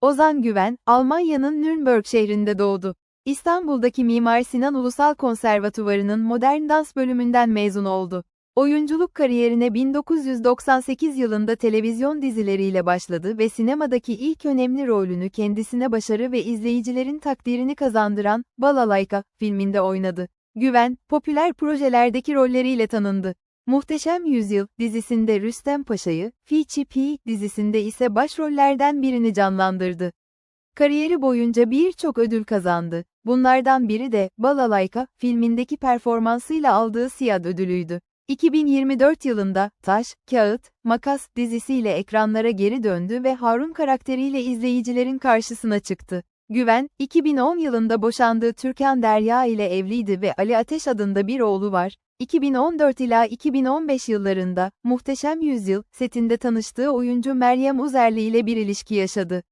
Ozan Güven, Almanya'nın Nürnberg şehrinde doğdu. İstanbul'daki Mimar Sinan Ulusal Konservatuvarı'nın modern dans bölümünden mezun oldu. Oyunculuk kariyerine 1998 yılında televizyon dizileriyle başladı ve sinemadaki ilk önemli rolünü kendisine başarı ve izleyicilerin takdirini kazandıran Balalayka filminde oynadı. Güven, popüler projelerdeki rolleriyle tanındı. Muhteşem Yüzyıl dizisinde Rüstem Paşa'yı, Fiçi Pi dizisinde ise başrollerden birini canlandırdı. Kariyeri boyunca birçok ödül kazandı. Bunlardan biri de Balalayka filmindeki performansıyla aldığı Siyad ödülüydü. 2024 yılında Taş, Kağıt, Makas dizisiyle ekranlara geri döndü ve Harun karakteriyle izleyicilerin karşısına çıktı. Güven, 2010 yılında boşandığı Türkan Derya ile evliydi ve Ali Ateş adında bir oğlu var. 2014 ila 2015 yıllarında Muhteşem Yüzyıl setinde tanıştığı oyuncu Meryem Uzerli ile bir ilişki yaşadı.